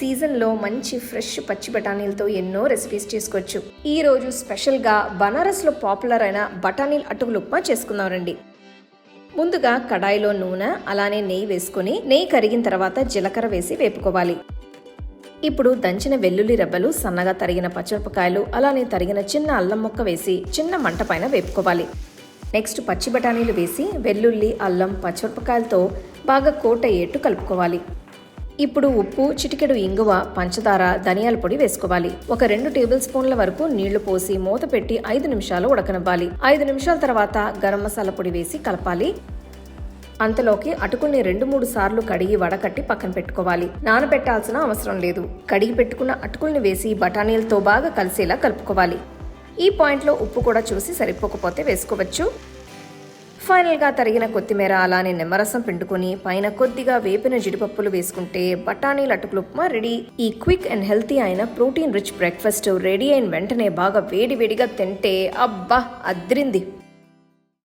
సీజన్లో మంచి ఫ్రెష్ పచ్చి బఠానీలతో ఎన్నో రెసిపీస్ చేసుకోవచ్చు. ఈ రోజు స్పెషల్గా బనారస్లో పాపులర్ అయిన బఠానీలు అటుకులు ఉప్మా చేసుకుందాం రండి ముందుగా కడాయిలో నూనె అలానే నెయ్యి వేసుకుని నెయ్యి కరిగిన తర్వాత జీలకర్ర వేసి వేపుకోవాలి. ఇప్పుడు దంచిన వెల్లుల్లి రెబ్బలు సన్నగా తరిగిన పచ్చిమిరపకాయలు అలానే తరిగిన చిన్న అల్లం ముక్క వేసి చిన్న మంట పైన వేపుకోవాలి. నెక్స్ట్ పచ్చి బఠానీలు వేసి వెల్లుల్లి అల్లం పచ్చిమిరపకాయలతో బాగా కోట అయ్యేట్టు కలుపుకోవాలి. ఇప్పుడు ఉప్పు చిటికెడు ఇంగువ పంచదార ధనియాల పొడి వేసుకోవాలి. ఒక రెండు టేబుల్ స్పూన్ల వరకు నీళ్ళు పోసి మూత పెట్టి ఐదు నిమిషాలు ఉడకనివ్వాలి. ఐదు నిమిషాల తర్వాత గరం మసాలా పొడి వేసి కలపాలి. అంతలోకి అటుకుల్ని రెండు మూడు సార్లు కడిగి వడకట్టి పక్కన పెట్టుకోవాలి. నానబెట్టాల్సిన అవసరం లేదు. కడిగి పెట్టుకున్న అటుకుల్ని వేసి బఠానీలతో బాగా కలిసేలా కలుపుకోవాలి. ఈ పాయింట్లో ఉప్పు కూడా చూసి సరిపోకపోతే వేసుకోవచ్చు. ఫైనల్గా తరిగిన కొత్తిమీర అలానే నిమ్మరసం పిండుకొని పైన కొద్దిగా వేపిన జీడిపప్పులు వేసుకుంటే బఠానీల అటుకులు ఉప్మా రెడీ. ఈ క్విక్ అండ్ హెల్తీ అయిన ప్రోటీన్ రిచ్ బ్రేక్ఫాస్ట్ రెడీ అయిన వెంటనే బాగా వేడి వేడిగా తింటే అబ్బా అద్రింది.